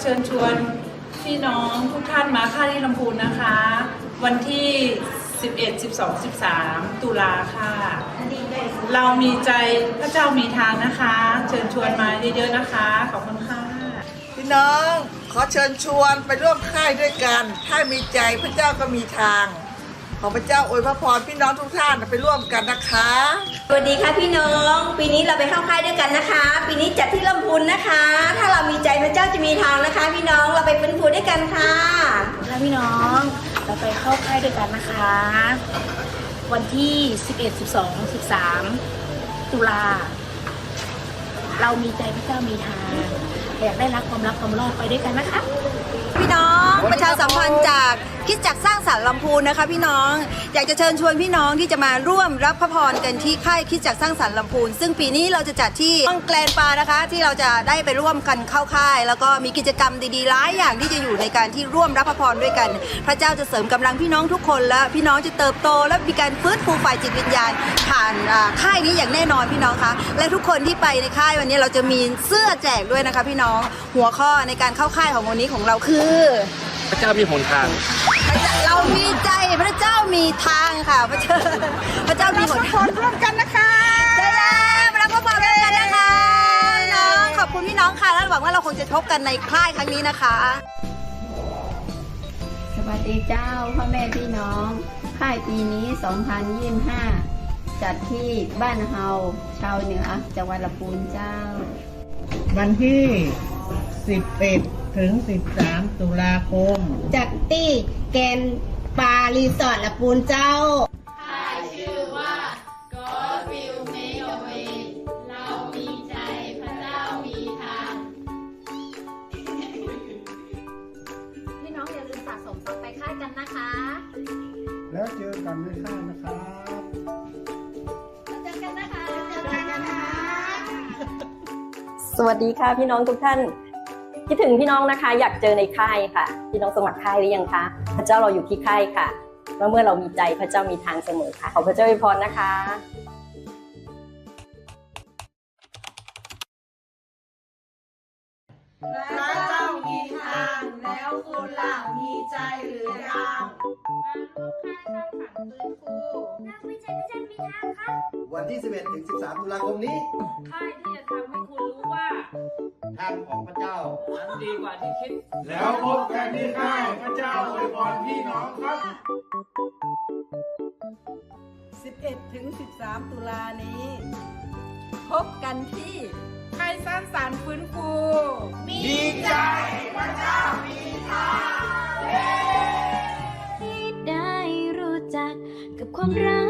เชิญชวนพี่น้องทุกท่านมาค่ายที่ลำพูนนะคะ วันที่ 11 12 13 ตุลาค่ะ เรามีใจพระเจ้ามีทางนะคะ เชิญชวนมาเยอะๆนะคะ ขอบคุณค่ะ พี่น้องขอเชิญชวนไปร่วมค่ายด้วยกัน ถ้ามีใจพระเจ้าก็มีทาง ขอพระเจ้าอวยพระพรพี่น้องทุกท่านไปร่วมกันนะคะ สวัสดีค่ะพี่น้อง ปีนี้เราไปเข้าค่ายด้วยกันนะคะ ปีนี้จัดที่ลำพูนนะคะ ถ้าเรามีใจพระเจ้าจะมีทางนะคะ พี่น้องเราไปเป็นผูด้วยกันค่ะแล้วพี่น้องเราไปเข้าค่ายด้วยกันนะคะ วันที่ 11 12 13 ตุลา เรามีใจพระเจ้ามีทางอยากได้รักความรักความรอดไปด้วยกันนะคะ พี่น้อง ประชาสัมพันธ์จากคิดจักสร้างสรรค์ลำพูนนะคะ พี่น้องอยากจะเชิญชวนพี่น้องที่จะมาร่วมรับพระพรกันที่ค่ายคิดจักสร้างสรรค์ลำพูนซึ่งปีนี้เราจะจัดที่ห้องแกลนปานะคะ ที่เราจะได้ไปร่วมกันเข้าค่าย แล้วก็มีกิจกรรมดีๆหลายอย่างที่จะอยู่ในการที่ร่วมรับพระพรด้วยกัน พระเจ้าจะเสริมกำลังพี่น้องทุกคนและพี่น้องจะเติบโต และมีการฟื้นฟูฝ่ายจิตวิญญาณ ผ่านค่ายนี้อย่างแน่นอนพี่น้องคะและทุกคนที่ไปในค่ายวันนี้เราจะมีเสื้อแจกด้วยนะคะ พี่น้องหัวข้อในการเข้าค่ายของวันนี้ของเราคือ พระเจ้ามีหนทาง เรามีใจพระเจ้ามีทางค่ะพระเจ้าพระเจ้ามีหนทางร่วมกันนะคะใช่แล้วมารับพระพรร่วมกันนะคะพี่น้องขอบคุณพี่น้องค่ะแล้วหวังว่าเราคงจะพบกันในค่ายครั้งนี้นะคะ สวัสดีเจ้าพ่อแม่พี่น้องค่ายปีนี้ 2025 จัดที่บ้านเฮาชาวเหนือจังหวัดลำพูนเจ้า วันที่ 11 ถึง 13 ตุลาคมจัดที่แกนปารีสอร์ทลำพูนเจ้าพี่น้องอย่าลืมสะสมทรัพย์ไปค่ายกันนะคะ แล้วเจอกันในค่ายนะครับสวัสดีค่ะพี่น้องทุกท่าน คิดถึงพี่น้องนะคะ อยากเจอในค่ายค่ะ พี่น้องสมัครค่ายหรือยังคะ พระเจ้าเราอยู่ที่ค่ายค่ะแล้วเมื่อเรามีใจพระเจ้ามีทางเสมอค่ะ ขอพระเจ้าอวยพรนะคะพระเจ้ามีทางแล้วคุณล่ะมีใจหรือยังวันที่ 11ถึง13ตุลาคมนี้ค่ายที่จะทำให้คุณรู้ว่า ทางของพระเจ้ามันดีกว่าที่คิด แล้วพบกันที่ค่ายพระเจ้าอวยพรพี่น้องครับ 11ถึง13 ตุลานี้ พบกันที่ค่ายสร้างสรรค์ฟื้นฟูดีใจที่ได้รู้จักกับความรัก